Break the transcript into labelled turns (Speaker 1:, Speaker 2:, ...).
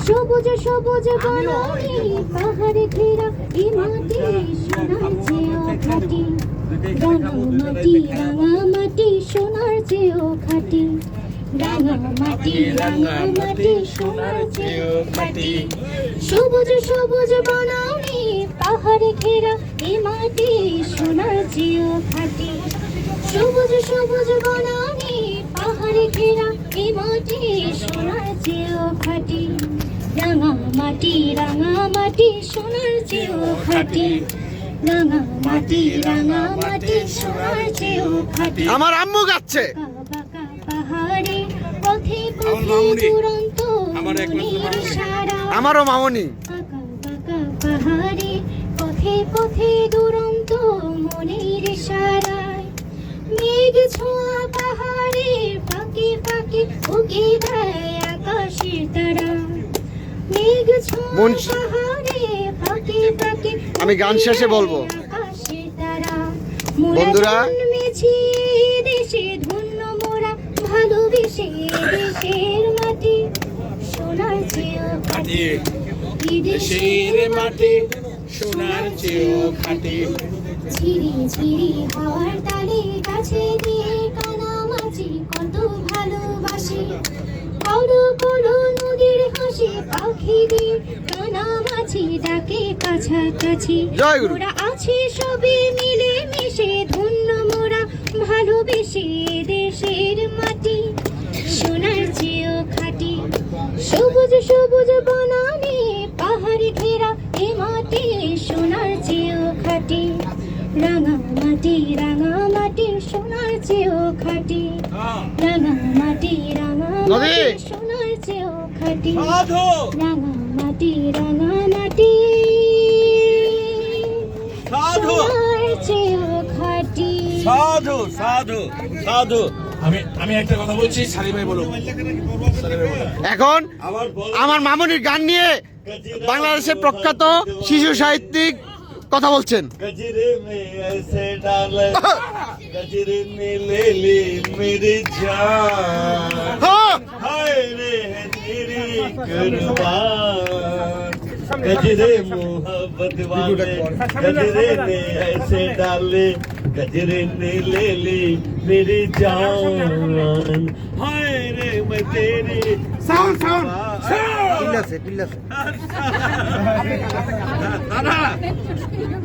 Speaker 1: সবুজ সবুজ বনানি পাহাড়ে ঘেরা এই মাটি সোনার চেয়েও খাটি। রাঙা মাটি রাঙা মাটি সোনার চেয়েও খাটি। রাঙা মাটি রাঙা মাটি সোনার চেয়েও খাটি। সবুজ সবুজ বনানি পাহাড়ে ঘেরা এই মাটি সোনার চেয়েও খাটি। সবুজ সবুজ বনানি পাহাড়ে ঘেরা এই মাটি সোনার চেয়েও খাটি। মাটি রাঙা মাটি সোনার চেয়েও খাটি। রাঙা মাটি রাঙা মাটি সোনার চেয়েও খাটি।
Speaker 2: আমার আম্মু গাচ্ছে।
Speaker 1: পাহাড়ে পথে পথে। দুরন্ত
Speaker 2: আমারও মামনি।
Speaker 1: পাহাড়ে পথে পথে দুরন্ত মনের সারায়। মেঘ ছোঁয়া পাহাড়ে পাকে পাকে উকি দেয় আকাশের তারা।
Speaker 2: আমি গান শেষে বলব।
Speaker 1: তারা
Speaker 2: বন্ধুরা,
Speaker 1: দেশে ধন্য মোরা ভালোবেসে দেশের মাটি সোনার চেয়েও
Speaker 3: মাটি
Speaker 1: এই
Speaker 3: দেশের মাটি সোনার চেয়েও খাটি
Speaker 1: ঝিরি ঝিরি হাওয়ার তালে কাছে দিয়ে কানামাছি কত ভালোবাসি কলো কলো নদীর হাসি পাখিদের কানামাছি ডাকে কাছাকাছি। মোরা আছি সবে মিলে মিশে ধন্য মোরা ভালোবেসে দেশের মাটি। সোনার চেয়েও খাটি সবুজ সবুজ বনানি পাহাড়ে ঘেরা এ মাটি সোনার চেয়েও খাটি। রাঙা মাটি রাঙা মাটি সোনার চেয়েও খাটি। রাঙা মাটি রাঙা মাটি সোনার চেয়েও খাটি।
Speaker 3: সাধু।
Speaker 1: রাঙা মাটি রাঙা মাটি
Speaker 3: সাধু।
Speaker 1: সোনার চেয়েও খাটি।
Speaker 3: সাধু সাধু সাধু। আমি আমি একটা কথা বলছি সারি ভাই বলো।
Speaker 2: এখন
Speaker 3: আমার
Speaker 2: মামনির গান নিয়ে বাংলাদেশের প্রখ্যাত শিশু সাহিত্যিক কথা বলছেন
Speaker 4: गजरे में ऐसे डाले गजरे में ले ली मेरी जान
Speaker 2: হ্যাঁ,
Speaker 4: हाय रे है तेरी कुर्बान गजरे मोहब्बत वाले गजरे ने ऐसे डाले गजरे ने ले ली मेरी जान हाय रे मैं तेरी
Speaker 3: সাউন্ড সাউন্ড দাদা